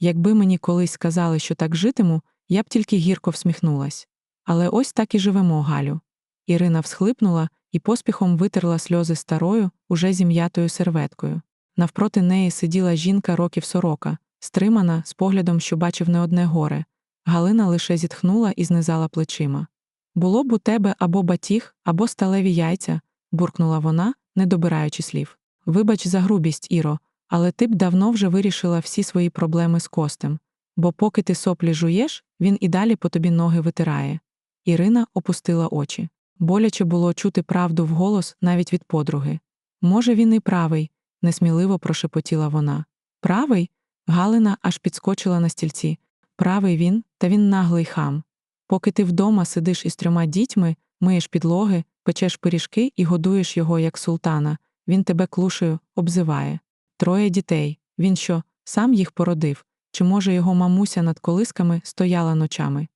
Якби мені колись сказали, що так житиму, я б тільки гірко всміхнулась. Але ось так і живемо, Галю. Ірина всхлипнула і поспіхом витерла сльози старою, уже зім'ятою серветкою. Навпроти неї сиділа жінка років сорока, стримана, з поглядом, що бачив не одне горе. Галина лише зітхнула і знизала плечима. Було б у тебе або батіг, або сталеві яйця, буркнула вона, не добираючи слів. Вибач за грубість, Іро, але ти б давно вже вирішила всі свої проблеми з костем, бо поки ти соплі жуєш, він і далі по тобі ноги витирає. Ірина опустила очі. Боляче було чути правду вголос навіть від подруги. Може, він і правий, несміливо прошепотіла вона. Правий? Галина аж підскочила на стільці. Правий він, та він наглий хам. Поки ти вдома сидиш із трьома дітьми, миєш підлоги, печеш пиріжки і годуєш його, як султана, він тебе клушею обзиває. Троє дітей. Він що, сам їх породив, чи, може, його мамуся над колисками стояла ночами.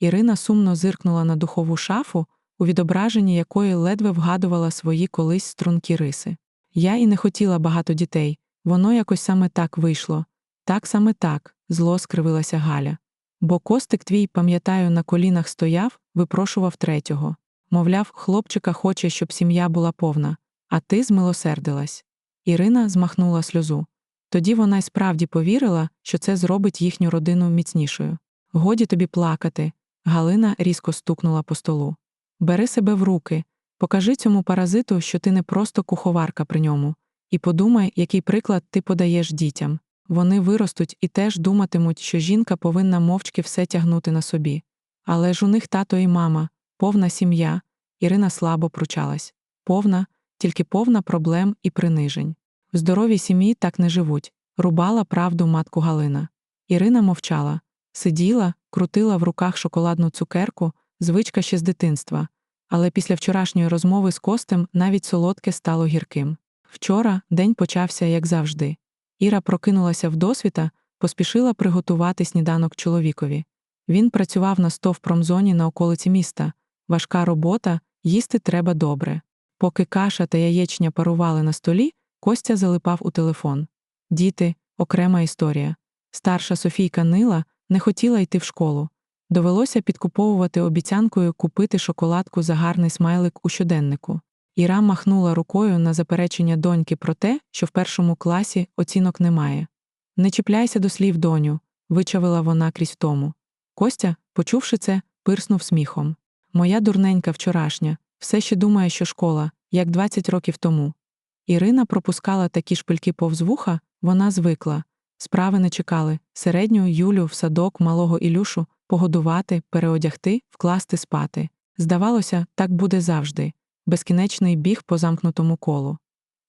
Ірина сумно зиркнула на духову шафу, у відображенні якої ледве вгадувала свої колись стрункі риси. Я і не хотіла багато дітей, воно якось саме так вийшло. Так саме так, зло скривилася Галя. Бо костик твій, пам'ятаю, на колінах стояв, випрошував третього. Мовляв, хлопчика хоче, щоб сім'я була повна, а ти змилосердилась. Ірина змахнула сльозу. Тоді вона й справді повірила, що це зробить їхню родину міцнішою. Годі тобі плакати. Галина різко стукнула по столу. Бери себе в руки, покажи цьому паразиту, що ти не просто куховарка при ньому, і подумай, який приклад ти подаєш дітям. Вони виростуть і теж думатимуть, що жінка повинна мовчки все тягнути на собі. Але ж у них тато і мама, повна сім'я. Ірина слабо пручалась. Повна, тільки повна проблем і принижень. В здоровій сім'ї так не живуть, рубала правду матку Галина. Ірина мовчала, сиділа, крутила в руках шоколадну цукерку, звичка ще з дитинства. Але після вчорашньої розмови з Костем навіть солодке стало гірким. Вчора день почався, як завжди. Іра прокинулася вдосвіта, поспішила приготувати сніданок чоловікові. Він працював на стовпромзоні на околиці міста. Важка робота, їсти треба добре. Поки каша та яєчня парували на столі, Костя залипав у телефон. Діти, окрема історія. Старша Софійка Нила не хотіла йти в школу. Довелося підкуповувати обіцянкою купити шоколадку за гарний смайлик у щоденнику. Іра махнула рукою на заперечення доньки про те, що в першому класі оцінок немає. Не чіпляйся до слів, доню, вичавила вона крізь втому. Костя, почувши це, пирснув сміхом. Моя дурненька вчорашня, все ще думає, що школа, як 20 років тому. Ірина пропускала такі шпильки повз вуха, вона звикла. Справи не чекали середню Юлю в садок малого Ілюшу погодувати, переодягти, вкласти спати. Здавалося, так буде завжди безкінечний біг по замкнутому колу.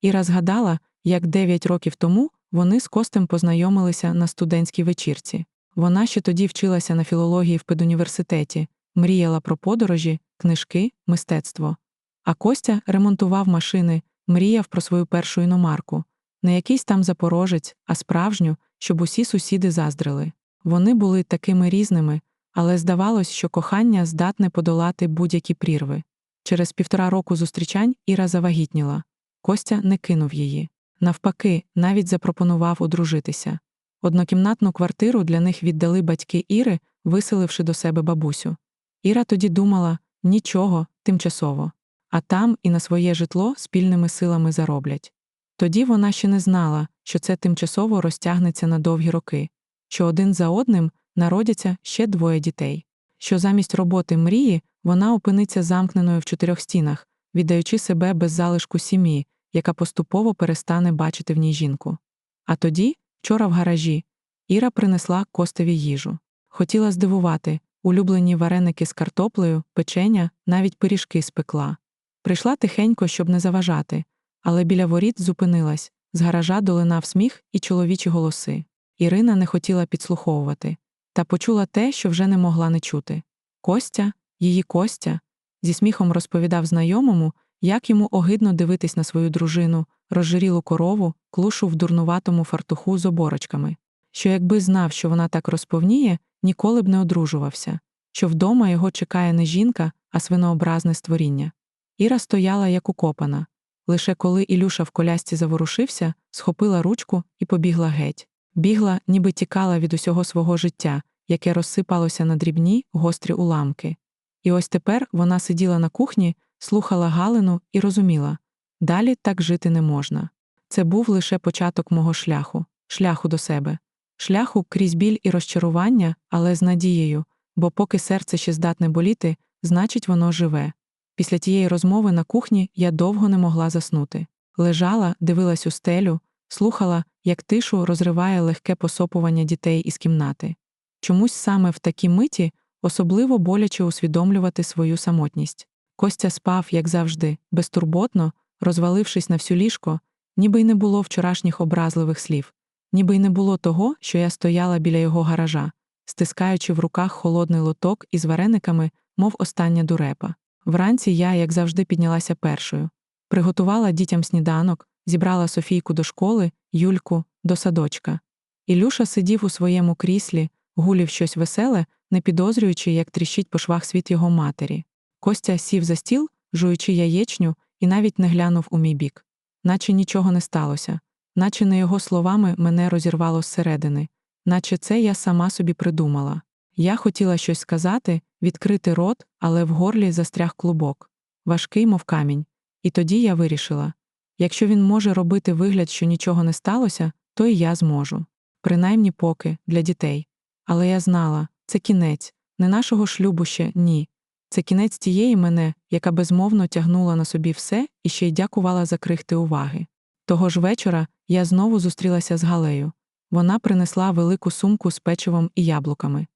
Іра згадала, як дев'ять років тому вони з Костем познайомилися на студентській вечірці. Вона ще тоді вчилася на філології в педуніверситеті, мріяла про подорожі, книжки, мистецтво. А Костя ремонтував машини, мріяв про свою першу іномарку, не якийсь там запорожець, а справжню, щоб усі сусіди заздрили. Вони були такими різними, але здавалось, що кохання здатне подолати будь-які прірви. Через півтора року зустрічань Іра завагітніла. Костя не кинув її. Навпаки, навіть запропонував одружитися. Однокімнатну квартиру для них віддали батьки Іри, виселивши до себе бабусю. Іра тоді думала нічого, тимчасово, а там і на своє житло спільними силами зароблять. Тоді вона ще не знала, що це тимчасово розтягнеться на довгі роки, що один за одним народяться ще двоє дітей, що замість роботи мрії вона опиниться замкненою в чотирьох стінах, віддаючи себе без залишку сім'ї, яка поступово перестане бачити в ній жінку. А тоді, вчора в гаражі, Іра принесла костеві їжу. Хотіла здивувати улюблені вареники з картоплею, печення, навіть пиріжки спекла. Прийшла тихенько, щоб не заважати, але біля воріт зупинилась, з гаража долинав сміх і чоловічі голоси. Ірина не хотіла підслуховувати, та почула те, що вже не могла не чути. Костя, її Костя, зі сміхом розповідав знайомому, як йому огидно дивитись на свою дружину, розжирілу корову, клушу в дурнуватому фартуху з оборочками, що якби знав, що вона так розповніє, ніколи б не одружувався, що вдома його чекає не жінка, а свинообразне створіння. Іра стояла як укопана. Лише коли Ілюша в колясці заворушився, схопила ручку і побігла геть. Бігла, ніби тікала від усього свого життя, яке розсипалося на дрібні, гострі уламки. І ось тепер вона сиділа на кухні, слухала Галину і розуміла далі так жити не можна. Це був лише початок мого шляху, шляху до себе, шляху крізь біль і розчарування, але з надією, бо поки серце ще здатне боліти, значить, воно живе. Після тієї розмови на кухні я довго не могла заснути. Лежала, дивилась у стелю, слухала, як тишу розриває легке посопування дітей із кімнати. Чомусь саме в такій миті особливо боляче усвідомлювати свою самотність. Костя спав, як завжди, безтурботно, розвалившись на всю ліжко, ніби й не було вчорашніх образливих слів, ніби й не було того, що я стояла біля його гаража, стискаючи в руках холодний лоток із варениками, мов остання дурепа. Вранці я, як завжди, піднялася першою, приготувала дітям сніданок, зібрала Софійку до школи, Юльку до садочка. Ілюша сидів у своєму кріслі, гулів щось веселе, не підозрюючи, як тріщить по швах світ його матері. Костя сів за стіл, жуючи яєчню, і навіть не глянув у мій бік. Наче нічого не сталося, наче не його словами мене розірвало зсередини, наче це я сама собі придумала. Я хотіла щось сказати, відкрити рот, але в горлі застряг клубок, важкий, мов камінь. І тоді я вирішила якщо він може робити вигляд, що нічого не сталося, то і я зможу. Принаймні поки, для дітей. Але я знала це кінець, не нашого шлюбу ще ні. Це кінець тієї мене, яка безмовно тягнула на собі все і ще й дякувала за крихти уваги. Того ж вечора я знову зустрілася з Галею. Вона принесла велику сумку з печивом і яблуками.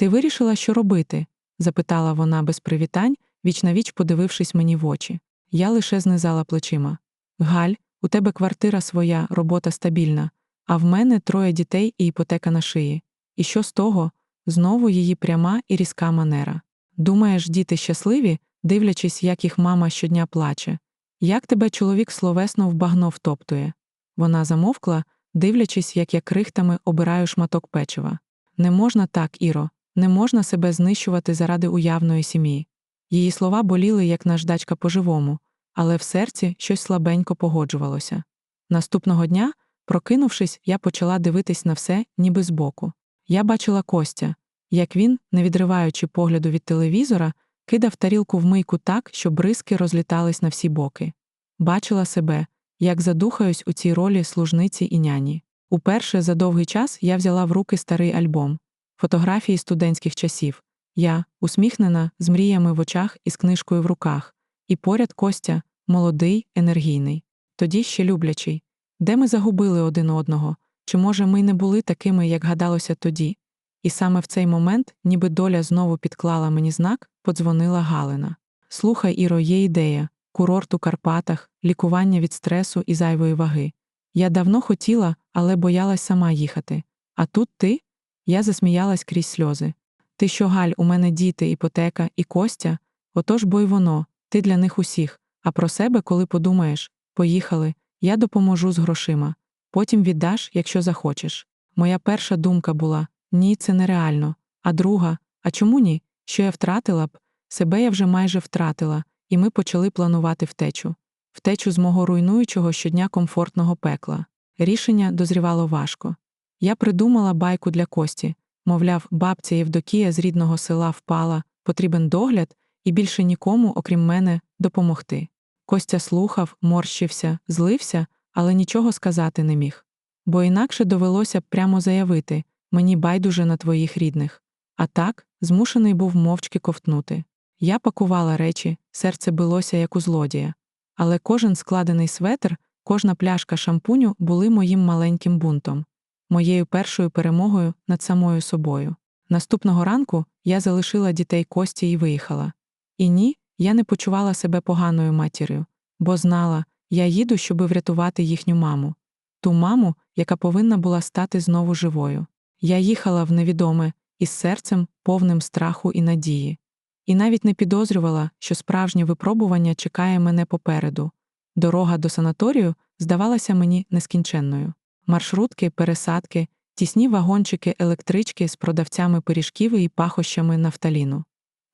Ти вирішила, що робити? запитала вона без привітань, вічнавіч подивившись мені в очі. Я лише знизала плечима. Галь, у тебе квартира своя, робота стабільна, а в мене троє дітей і іпотека на шиї. І що з того? Знову її пряма і різка манера. Думаєш, діти щасливі, дивлячись, як їх мама щодня плаче. Як тебе чоловік словесно в багно втоптує? Вона замовкла, дивлячись, як я крихтами обираю шматок печива. Не можна так, Іро, не можна себе знищувати заради уявної сім'ї. Її слова боліли, як наждачка по-живому, але в серці щось слабенько погоджувалося. Наступного дня, прокинувшись, я почала дивитись на все, ніби збоку. Я бачила Костя, як він, не відриваючи погляду від телевізора, кидав тарілку в мийку так, що бризки розлітались на всі боки. Бачила себе, як задухаюсь у цій ролі служниці і няні. Уперше за довгий час я взяла в руки старий альбом, фотографії студентських часів. Я, усміхнена, з мріями в очах і з книжкою в руках, і поряд Костя, молодий, енергійний, тоді ще люблячий. Де ми загубили один одного? Чи, може, ми не були такими, як гадалося тоді? І саме в цей момент, ніби доля знову підклала мені знак, подзвонила Галина. Слухай, Іро, є ідея курорт у Карпатах, лікування від стресу і зайвої ваги. Я давно хотіла, але боялась сама їхати. А тут ти? Я засміялась крізь сльози. Ти що, Галь, у мене діти, іпотека і Костя? Отож бо й воно, ти для них усіх. А про себе, коли подумаєш, поїхали, я допоможу з грошима. Потім віддаш, якщо захочеш. Моя перша думка була ні, це нереально. А друга, а чому ні? Що я втратила б? Себе я вже майже втратила, і ми почали планувати втечу. Втечу з мого руйнуючого щодня комфортного пекла. Рішення дозрівало важко. Я придумала байку для Кості мовляв, бабця Євдокія з рідного села впала, потрібен догляд, і більше нікому, окрім мене, допомогти. Костя слухав, морщився, злився, але нічого сказати не міг. Бо інакше довелося б прямо заявити мені байдуже на твоїх рідних. А так, змушений був мовчки ковтнути. Я пакувала речі, серце билося, як у злодія. Але кожен складений светр, кожна пляшка шампуню були моїм маленьким бунтом, моєю першою перемогою над самою собою. Наступного ранку я залишила дітей Кості і виїхала. І ні, я не почувала себе поганою матір'ю, бо знала, я їду, щоби врятувати їхню маму, ту маму, яка повинна була стати знову живою. Я їхала в невідоме із серцем, повним страху і надії, і навіть не підозрювала, що справжнє випробування чекає мене попереду. Дорога до санаторію здавалася мені нескінченною. Маршрутки, пересадки, тісні вагончики, електрички з продавцями пиріжків і пахощами нафталіну.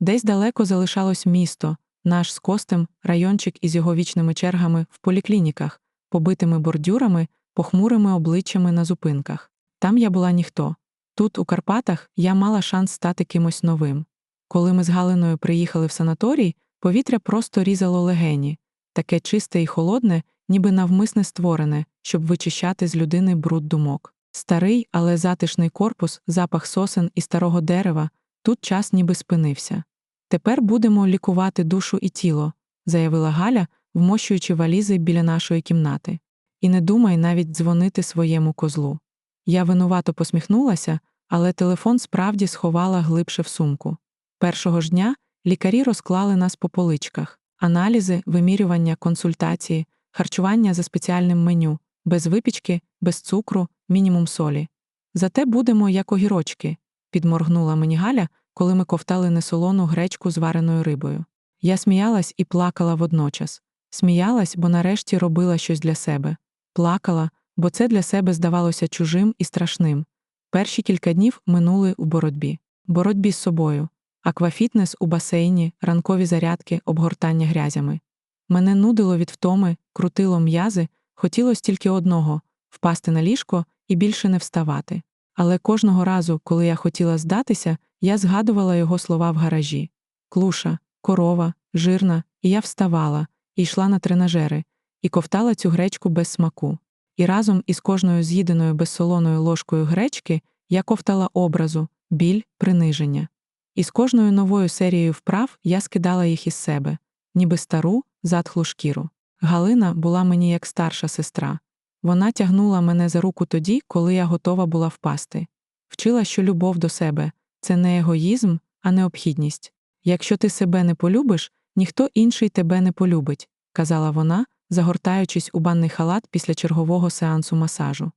Десь далеко залишалось місто, наш з костем, райончик із його вічними чергами в поліклініках, побитими бордюрами, похмурими обличчями на зупинках. Там я була ніхто. Тут, у Карпатах, я мала шанс стати кимось новим. Коли ми з Галиною приїхали в санаторій, повітря просто різало легені, таке чисте і холодне, ніби навмисне створене, щоб вичищати з людини бруд думок. Старий, але затишний корпус, запах сосен і старого дерева, тут час ніби спинився. Тепер будемо лікувати душу і тіло, заявила Галя, вмощуючи валізи біля нашої кімнати. І не думай навіть дзвонити своєму козлу. Я винувато посміхнулася, але телефон справді сховала глибше в сумку. Першого ж дня лікарі розклали нас по поличках аналізи, вимірювання, консультації, харчування за спеціальним меню, без випічки, без цукру, мінімум солі. Зате будемо як огірочки, підморгнула мені Галя, коли ми ковтали несолону гречку з вареною рибою. Я сміялась і плакала водночас. Сміялась, бо нарешті робила щось для себе. Плакала, бо це для себе здавалося чужим і страшним. Перші кілька днів минули у боротьбі, боротьбі з собою, аквафітнес у басейні, ранкові зарядки, обгортання грязями. Мене нудило від втоми, крутило м'язи, хотілося тільки одного впасти на ліжко і більше не вставати. Але кожного разу, коли я хотіла здатися, я згадувала його слова в гаражі клуша, корова, жирна, і я вставала, і йшла на тренажери, і ковтала цю гречку без смаку. І разом із кожною з'їденою безсолоною ложкою гречки я ковтала образу, біль, приниження. І з кожною новою серією вправ я скидала їх із себе, ніби стару, затхлу шкіру. Галина була мені як старша сестра. Вона тягнула мене за руку тоді, коли я готова була впасти. Вчила, що любов до себе це не егоїзм, а необхідність. Якщо ти себе не полюбиш, ніхто інший тебе не полюбить, казала вона, загортаючись у банний халат після чергового сеансу масажу.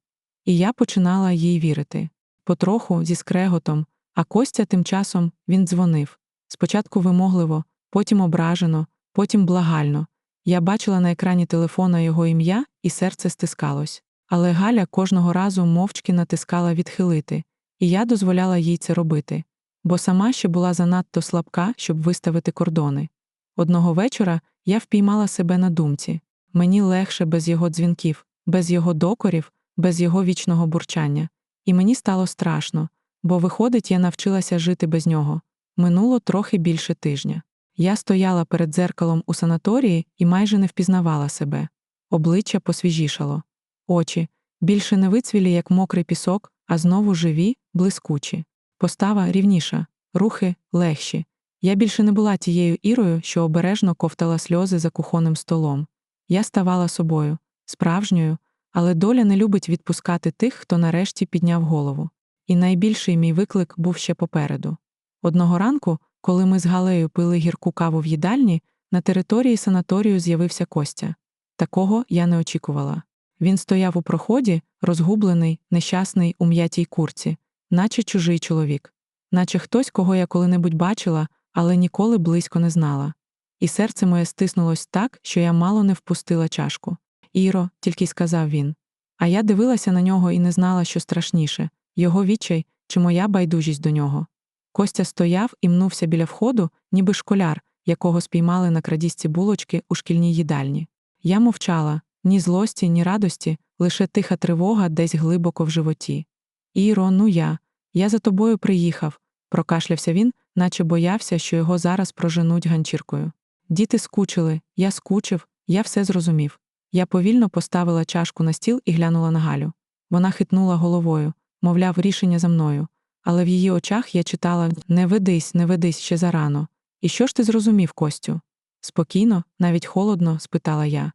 І я починала їй вірити. Потроху, зі скреготом, а Костя тим часом він дзвонив. Спочатку вимогливо, потім ображено, потім благально. Я бачила на екрані телефона його ім'я, і серце стискалось. Але Галя кожного разу мовчки натискала відхилити, і я дозволяла їй це робити, бо сама ще була занадто слабка, щоб виставити кордони. Одного вечора я впіймала себе на думці мені легше без його дзвінків, без його докорів, без його вічного бурчання. І мені стало страшно, бо, виходить, я навчилася жити без нього. Минуло трохи більше тижня. Я стояла перед дзеркалом у санаторії і майже не впізнавала себе. Обличчя посвіжішало. Очі більше не вицвілі, як мокрий пісок, а знову живі, блискучі. Постава рівніша, рухи легші. Я більше не була тією ірою, що обережно ковтала сльози за кухонним столом. Я ставала собою, справжньою, але доля не любить відпускати тих, хто нарешті підняв голову. І найбільший мій виклик був ще попереду. Одного ранку, коли ми з Галею пили гірку каву в їдальні, на території санаторію з'явився Костя. Такого я не очікувала. Він стояв у проході, розгублений, нещасний у м'ятій курці, наче чужий чоловік, наче хтось, кого я коли-небудь бачила, але ніколи близько не знала. І серце моє стиснулось так, що я мало не впустила чашку. Іро, тільки й сказав він. А я дивилася на нього і не знала, що страшніше його відчай чи моя байдужість до нього. Костя стояв і мнувся біля входу, ніби школяр, якого спіймали на крадісці булочки у шкільній їдальні. Я мовчала ні злості, ні радості, лише тиха тривога десь глибоко в животі. Іро, ну я, я за тобою приїхав, прокашлявся він, наче боявся, що його зараз проженуть ганчіркою. Діти скучили, я скучив, я все зрозумів. Я повільно поставила чашку на стіл і глянула на Галю. Вона хитнула головою, мовляв, рішення за мною. Але в її очах я читала не ведись, не ведись ще зарано. І що ж ти зрозумів, Костю? Спокійно, навіть холодно, спитала я.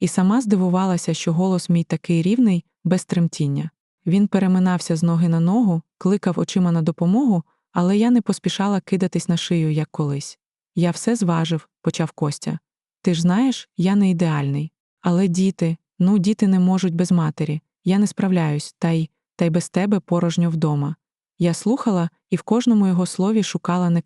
І сама здивувалася, що голос мій такий рівний, без тремтіння. Він переминався з ноги на ногу, кликав очима на допомогу, але я не поспішала кидатись на шию, як колись. Я все зважив, почав Костя. Ти ж знаєш, я не ідеальний. Але діти, ну, діти не можуть без матері. Я не справляюсь, та й та й без тебе порожньо вдома. Я слухала і в кожному його слові шукала не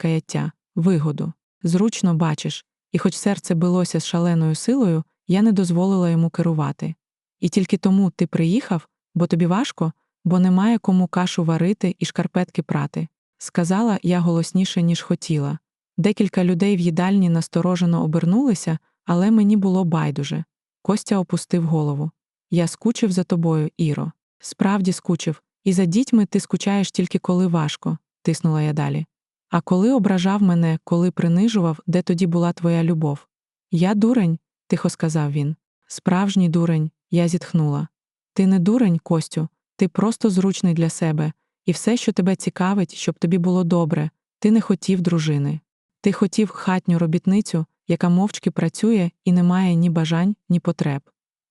вигоду. Зручно бачиш, і хоч серце билося з шаленою силою, я не дозволила йому керувати. І тільки тому ти приїхав, бо тобі важко, бо немає кому кашу варити і шкарпетки прати. Сказала я голосніше, ніж хотіла. Декілька людей в їдальні насторожено обернулися, але мені було байдуже. Костя опустив голову. Я скучив за тобою, Іро. Справді скучив, І за дітьми ти скучаєш тільки коли важко, тиснула я далі. А коли ображав мене, коли принижував, де тоді була твоя любов? Я дурень, тихо сказав він. Справжній дурень, я зітхнула. Ти не дурень, Костю, ти просто зручний для себе, і все, що тебе цікавить, щоб тобі було добре, ти не хотів дружини. Ти хотів хатню робітницю, яка мовчки працює і не має ні бажань, ні потреб.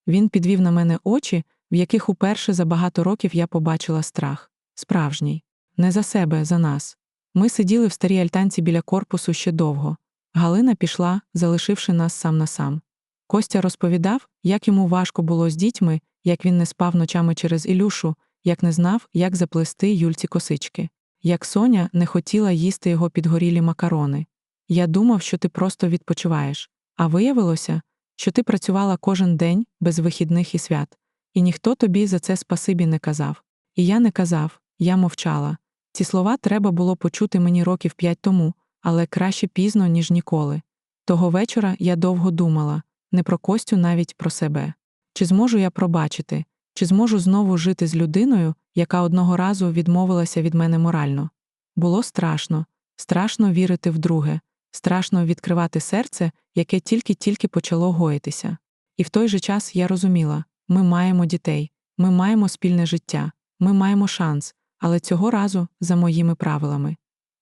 Він підвів на мене очі, в яких уперше за багато років я побачила страх. Справжній. Не за себе, за нас. Ми сиділи в старій альтанці біля корпусу ще довго. Галина пішла, залишивши нас сам на сам. Костя розповідав, як йому важко було з дітьми, як він не спав ночами через Ілюшу, як не знав, як заплести Юльці косички, як Соня не хотіла їсти його підгорілі макарони. Я думав, що ти просто відпочиваєш, а виявилося, що ти працювала кожен день без вихідних і свят, і ніхто тобі за це спасибі не казав. І я не казав, я мовчала. Ці слова треба було почути мені років п'ять тому, але краще пізно, ніж ніколи. Того вечора я довго думала не про Костю, навіть про себе. Чи зможу я пробачити, чи зможу знову жити з людиною, яка одного разу відмовилася від мене морально? Було страшно, страшно вірити в друге, страшно відкривати серце, яке тільки-тільки почало гоїтися. І в той же час я розуміла ми маємо дітей, ми маємо спільне життя, ми маємо шанс, але цього разу за моїми правилами.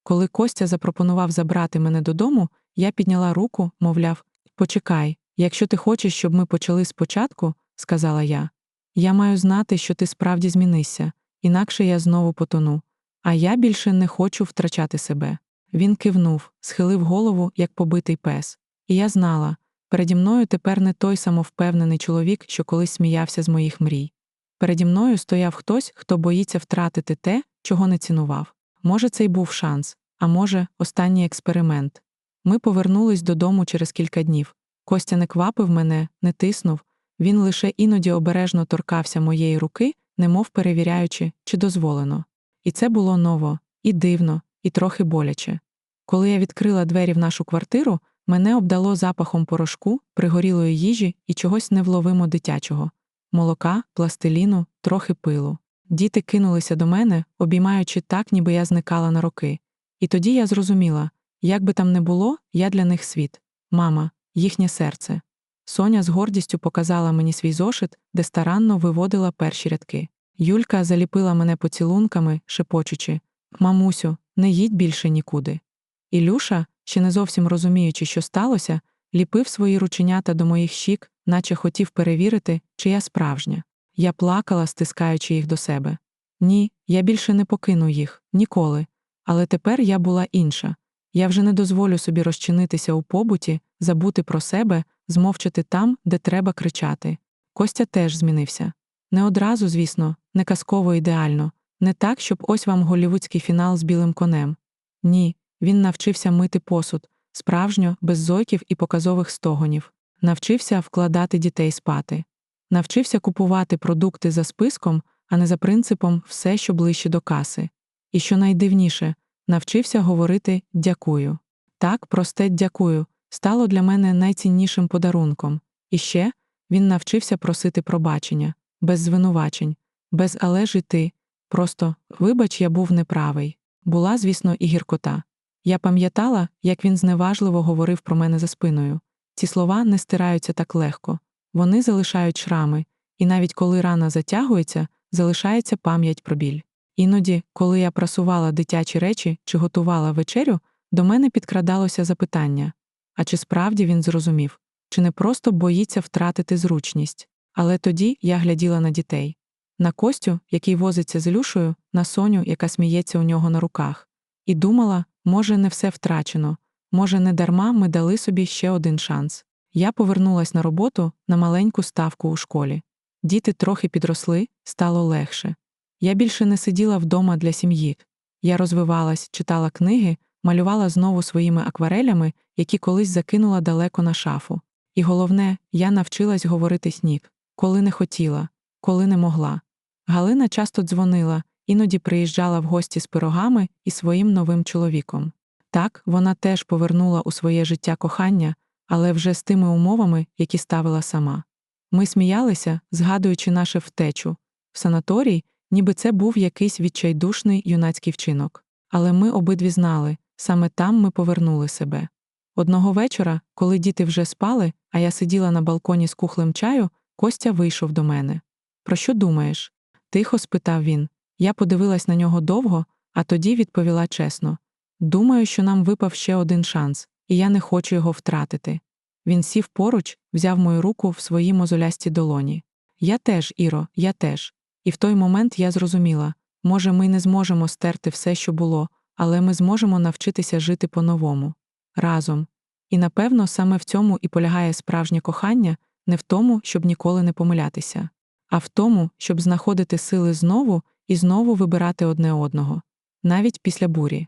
Коли Костя запропонував забрати мене додому, я підняла руку, мовляв, почекай, якщо ти хочеш, щоб ми почали спочатку, сказала я. Я маю знати, що ти справді змінишся, інакше я знову потону. А я більше не хочу втрачати себе. Він кивнув, схилив голову, як побитий пес. І я знала переді мною тепер не той самовпевнений чоловік, що колись сміявся з моїх мрій. Переді мною стояв хтось, хто боїться втратити те, чого не цінував. Може, це й був шанс, а може, останній експеримент. Ми повернулись додому через кілька днів. Костя не квапив мене, не тиснув, він лише іноді обережно торкався моєї руки, немов перевіряючи, чи дозволено. І це було ново, і дивно, і трохи боляче. Коли я відкрила двері в нашу квартиру, мене обдало запахом порошку, пригорілої їжі і чогось невловимо дитячого молока, пластиліну, трохи пилу. Діти кинулися до мене, обіймаючи так, ніби я зникала на роки. І тоді я зрозуміла як би там не було, я для них світ, мама, їхнє серце. Соня з гордістю показала мені свій зошит, де старанно виводила перші рядки. Юлька заліпила мене поцілунками, шепочучи Мамусю, не їдь більше нікуди. Ілюша, ще не зовсім розуміючи, що сталося, ліпив свої рученята до моїх щік, наче хотів перевірити, чи я справжня. Я плакала, стискаючи їх до себе. Ні, я більше не покину їх ніколи. Але тепер я була інша. Я вже не дозволю собі розчинитися у побуті, забути про себе, змовчати там, де треба кричати. Костя теж змінився. Не одразу, звісно, не казково ідеально, не так, щоб ось вам голівудський фінал з білим конем. Ні, він навчився мити посуд, справжньо, без зойків і показових стогонів, навчився вкладати дітей спати, навчився купувати продукти за списком, а не за принципом все, що ближче до каси. І що найдивніше, навчився говорити дякую. Так, просте дякую стало для мене найціннішим подарунком. І ще він навчився просити пробачення, без звинувачень, без але ж і ти. Просто, вибач, я був неправий. Була, звісно, і гіркота. Я пам'ятала, як він зневажливо говорив про мене за спиною. Ці слова не стираються так легко, вони залишають шрами, і навіть коли рана затягується, залишається пам'ять про біль. Іноді, коли я прасувала дитячі речі чи готувала вечерю, до мене підкрадалося запитання а чи справді він зрозумів, чи не просто боїться втратити зручність. Але тоді я гляділа на дітей на Костю, який возиться з Ілюшею, на Соню, яка сміється у нього на руках, і думала, може, не все втрачено, може, не дарма ми дали собі ще один шанс. Я повернулась на роботу на маленьку ставку у школі. Діти трохи підросли, стало легше. Я більше не сиділа вдома для сім'ї. Я розвивалась, читала книги, малювала знову своїми акварелями, які колись закинула далеко на шафу. І головне, я навчилась говорити снік, коли не хотіла, коли не могла. Галина часто дзвонила, іноді приїжджала в гості з пирогами і своїм новим чоловіком. Так, вона теж повернула у своє життя кохання, але вже з тими умовами, які ставила сама. Ми сміялися, згадуючи наше втечу, в санаторій, ніби це був якийсь відчайдушний юнацький вчинок. Але ми обидві знали саме там ми повернули себе. Одного вечора, коли діти вже спали, а я сиділа на балконі з кухлем чаю, Костя вийшов до мене. Про що думаєш? тихо спитав він. Я подивилась на нього довго, а тоді відповіла чесно: Думаю, що нам випав ще один шанс, і я не хочу його втратити. Він сів поруч, взяв мою руку в свої мозолясті долоні. Я теж, Іро, я теж. І в той момент я зрозуміла може, ми не зможемо стерти все, що було, але ми зможемо навчитися жити по-новому, разом. І напевно, саме в цьому і полягає справжнє кохання, не в тому, щоб ніколи не помилятися, а в тому, щоб знаходити сили знову і знову вибирати одне одного, навіть після бурі.